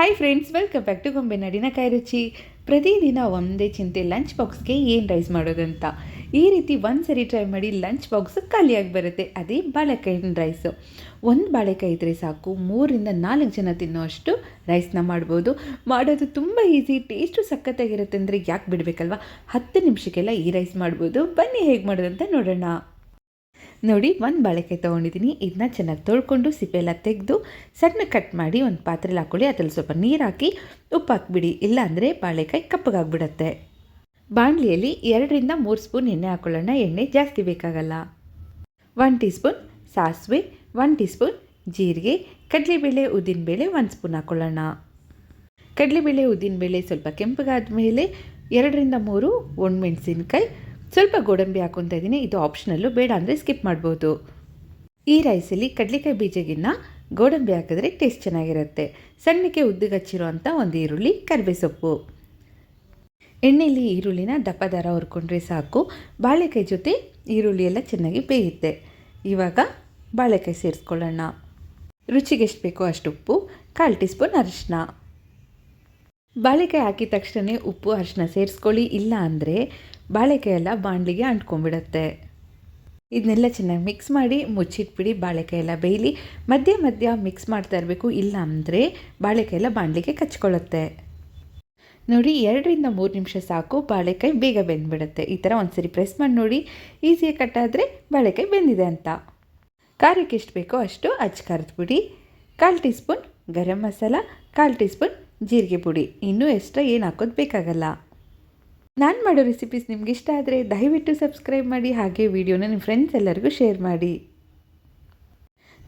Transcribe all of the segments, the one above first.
Hi friends welcome back to ಗೊಂಬೆ ನಡಿನ ಕಾಯಿ ರುಚಿ ಪ್ರತಿದಿನ ಒಂದೇ ಚಿಂತೆ ಲಂಚ್ ಬಾಕ್ಸ್ಗೆ ಏನು ರೈಸ್ ಮಾಡೋದಂತ. ಈ ರೀತಿ ಒಂದು ಸರಿ ಟ್ರೈ ಮಾಡಿ ಲಂಚ್ ಬಾಕ್ಸ್ ಖಾಲಿಯಾಗಿ ಬರುತ್ತೆ. ಅದೇ ಬಾಳೆಕಾಯಿನ ರೈಸು ಒಂದು ಬಾಳೆಕಾಯಿ ಇದ್ದರೆ ಸಾಕು, ಮೂರಿಂದ ನಾಲ್ಕು ಜನ ತಿನ್ನೋಷ್ಟು ರೈಸ್ನ ಮಾಡ್ಬೋದು. ಮಾಡೋದು ತುಂಬ ಈಸಿ ಟೇಸ್ಟು ಸಖತ್ತಾಗಿರುತ್ತೆ ಅಂದರೆ ಯಾಕೆ ಬಿಡಬೇಕಲ್ವ? ಹತ್ತು ನಿಮಿಷಕ್ಕೆಲ್ಲ ಈ ರೈಸ್ ಮಾಡ್ಬೋದು. ಬನ್ನಿ ಹೇಗೆ ಮಾಡೋದಂತ ನೋಡೋಣ. ನೋಡಿ, ಒಂದು ಬಾಳೆಕಾಯಿ ತೊಗೊಂಡಿದ್ದೀನಿ ಇದನ್ನ ಚೆನ್ನಾಗಿ ತೊಳ್ಕೊಂಡು ಸಿಪ್ಪೆಲ್ಲ ತೆಗೆದು ಸಣ್ಣ ಕಟ್ ಮಾಡಿ ಒಂದು ಪಾತ್ರೆಲಿ ಹಾಕ್ಕೊಳ್ಳಿ ಅದರಲ್ಲಿ ಸ್ವಲ್ಪ ನೀರು ಹಾಕಿ ಉಪ್ಪು ಹಾಕ್ಬಿಡಿ. ಇಲ್ಲಾಂದರೆ ಬಾಳೆಕಾಯಿ ಕಪ್ಪಗಾಗ್ಬಿಡತ್ತೆ. ಬಾಣಲಿಯಲ್ಲಿ ಎರಡರಿಂದ ಮೂರು ಸ್ಪೂನ್ ಎಣ್ಣೆ ಹಾಕ್ಕೊಳ್ಳೋಣ ಎಣ್ಣೆ ಜಾಸ್ತಿ ಬೇಕಾಗಲ್ಲ. ಒನ್ ಟೀ ಸ್ಪೂನ್ ಸಾಸಿವೆ ಒನ್ ಟೀ ಸ್ಪೂನ್ ಜೀರಿಗೆ, ಕಡಲೆಬೇಳೆ ಉದ್ದಿನಬೇಳೆ ಒಂದು ಸ್ಪೂನ್ ಹಾಕ್ಕೊಳ್ಳೋಣ ಕಡಲೆಬೇಳೆ ಉದ್ದಿನಬೇಳೆ ಸ್ವಲ್ಪ ಕೆಂಪಗಾದ ಮೇಲೆ ಎರಡರಿಂದ ಮೂರು ಒಣಮೆಣಸಿನ್ಕಾಯಿ ಸ್ವಲ್ಪ ಗೋಡಂಬಿ ಹಾಕೊತಾ ಇದ್ದೀನಿ ಇದು ಆಪ್ಷನಲ್ಲು ಬೇಡ ಅಂದರೆ ಸ್ಕಿಪ್ ಮಾಡ್ಬೋದು. ಈ ರೈಸಲ್ಲಿ ಕಡಲೆಕಾಯಿ ಬೀಜಗಿನ್ನ ಗೋಡಂಬಿ ಹಾಕಿದ್ರೆ ಟೇಸ್ಟ್ ಚೆನ್ನಾಗಿರುತ್ತೆ. ಸಣ್ಣಕ್ಕೆ ಉದ್ದಿಗೆ ಹಚ್ಚಿರೋ ಒಂದು ಈರುಳ್ಳಿ ಕರಿಬೇ ಸೊಪ್ಪು. ಎಣ್ಣೆಯಲ್ಲಿ ಈರುಳ್ಳಿನ ದಪ್ಪ ದರ ಹುರ್ಕೊಂಡ್ರೆ ಸಾಕು. ಬಾಳೆಕಾಯಿ ಜೊತೆ ಈರುಳ್ಳಿ ಎಲ್ಲ ಚೆನ್ನಾಗಿ ಬೇಯುತ್ತೆ. ಇವಾಗ ಬಾಳೆಕಾಯಿ ಸೇರಿಸ್ಕೊಳ್ಳೋಣ. ರುಚಿಗೆ ಎಷ್ಟು ಬೇಕೋ ಅಷ್ಟು ಉಪ್ಪು, ಕಾಲು ಟೀ ಸ್ಪೂನ್ ಅರಿಶಿನ ಬಾಳೆಕಾಯಿ ಹಾಕಿದ ತಕ್ಷಣ ಉಪ್ಪು ಅರಿಶಿನ ಸೇರಿಸ್ಕೊಳ್ಳಿ. ಇಲ್ಲ ಅಂದರೆ ಬಾಳೆಕಾಯಿ ಎಲ್ಲ ಬಾಣಲಿಗೆ ಅಂಟ್ಕೊಂಡ್ಬಿಡತ್ತೆ. ಇದನ್ನೆಲ್ಲ ಚೆನ್ನಾಗಿ ಮಿಕ್ಸ್ ಮಾಡಿ ಮುಚ್ಚಿಟ್ಬಿಡಿ ಬಾಳೆಕಾಯಿ ಎಲ್ಲ ಬೇಯಲಿ. ಮಧ್ಯೆ ಮಧ್ಯ ಮಿಕ್ಸ್ ಮಾಡ್ತಾ ಇರಬೇಕು. ಇಲ್ಲ ಅಂದರೆ ಬಾಳೆಕಾಯಿ ಎಲ್ಲ ಬಾಣಲಿಗೆ ಕಚ್ಕೊಳ್ಳುತ್ತೆ. ನೋಡಿ, ಎರಡರಿಂದ ಮೂರು ನಿಮಿಷ ಸಾಕು ಬಾಳೆಕಾಯಿ ಬೇಗ ಬೆಂದ್ಬಿಡುತ್ತೆ. ಈ ಥರ ಒಂದ್ಸರಿ ಪ್ರೆಸ್ ಮಾಡಿ ನೋಡಿ. ಈಸಿಯಾಗಿ ಕಟ್ಟಾದರೆ ಬಾಳೆಕಾಯಿ ಬೆಂದಿದೆ ಅಂತ. ಖಾರಕ್ಕೆ ಎಷ್ಟು ಬೇಕೋ ಅಷ್ಟು ಅಚ್ಚ ಕರೆದ್ಬಿಡಿ ಕಾಲು ಟೀ ಸ್ಪೂನ್ ಗರಂ ಮಸಾಲ, ಕಾಲು ಟೀ ಸ್ಪೂನ್ ಜೀರಿಗೆ ಪುಡಿ. ಇನ್ನೂ ಎಕ್ಸ್ಟ್ರಾ ಏನು ಹಾಕೋದು ಬೇಕಾಗಲ್ಲ. ನಾನು ಮಾಡೋ ರೆಸಿಪೀಸ್ ನಿಮ್ಗೆ ಇಷ್ಟ ಆದರೆ ದಯವಿಟ್ಟು ಸಬ್ಸ್ಕ್ರೈಬ್ ಮಾಡಿ, ಹಾಗೆ ವಿಡಿಯೋನ ನಿಮ್ಮ ಫ್ರೆಂಡ್ಸ್ ಎಲ್ಲರಿಗೂ ಶೇರ್ ಮಾಡಿ.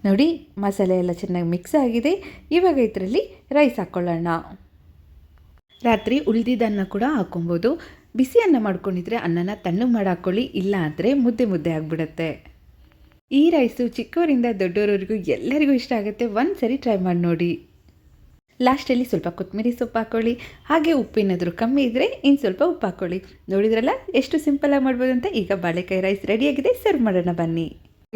ನೋಡಿ, ಮಸಾಲೆ ಎಲ್ಲ ಚೆನ್ನಾಗಿ ಮಿಕ್ಸ್ ಆಗಿದೆ. ಇವಾಗ ಇದರಲ್ಲಿ ರೈಸ್ ಹಾಕ್ಕೊಳ್ಳೋಣ ರಾತ್ರಿ ಉಳಿದಿದ್ದನ್ನ ಕೂಡ ಹಾಕೊಬೋದು ಬಿಸಿ ಅನ್ನ ಮಾಡ್ಕೊಂಡಿದ್ರೆ ಅನ್ನನ ತಣ್ಣಗೆ ಮಾಡಿ ಹಾಕ್ಕೊಳ್ಳಿ ಇಲ್ಲ ಅಂದರೆ ಮುದ್ದೆ ಮುದ್ದೆ ಆಗಿಬಿಡುತ್ತೆ. ಈ ರೈಸು ಚಿಕ್ಕವರಿಂದ ದೊಡ್ಡವರವರೆಗೂ ಎಲ್ಲರಿಗೂ ಇಷ್ಟ ಆಗುತ್ತೆ. ಒಂದು ಸರಿ ಟ್ರೈ ಮಾಡಿ ನೋಡಿ. ಲಾಸ್ಟಲ್ಲಿ ಸ್ವಲ್ಪ ಕೊತ್ತಂಬರಿ ಸೊಪ್ಪು ಹಾಕ್ಕೊಳ್ಳಿ ಹಾಗೆ ಉಪ್ಪೇನಾದರೂ ಕಮ್ಮಿ ಇದ್ದರೆ ಇನ್ನು ಸ್ವಲ್ಪ ಉಪ್ಪು ಹಾಕ್ಕೊಳ್ಳಿ ನೋಡಿದ್ರಲ್ಲ, ಎಷ್ಟು ಸಿಂಪಲಾಗಿ ಮಾಡ್ಬೋದು ಅಂತ? ಈಗ ಬಾಳೆಕಾಯಿ ರೈಸ್ ರೆಡಿಯಾಗಿದೆ ಸರ್ವ್ ಮಾಡೋಣ ಬನ್ನಿ.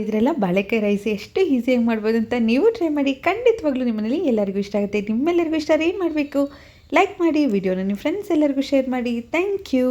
ಇದರೆಲ್ಲ ಬಾಳೆಕಾಯಿ ರೈಸ್ ಎಷ್ಟು ಈಸಿಯಾಗಿ ಮಾಡ್ಬೋದು ಅಂತ ನೀವು ಟ್ರೈ ಮಾಡಿ. ಖಂಡಿತವಾಗ್ಲೂ ನಿಮ್ಮನೇಲಿ ಎಲ್ಲರಿಗೂ ಇಷ್ಟ ಆಗುತ್ತೆ. ನಿಮ್ಮೆಲ್ಲರಿಗೂ ಇಷ್ಟ ಏನು ಮಾಡಬೇಕು? ಲೈಕ್ ಮಾಡಿ ವಿಡಿಯೋನ ನಿಮ್ಮ ಫ್ರೆಂಡ್ಸ್ ಎಲ್ಲರಿಗೂ ಶೇರ್ ಮಾಡಿ. Thank you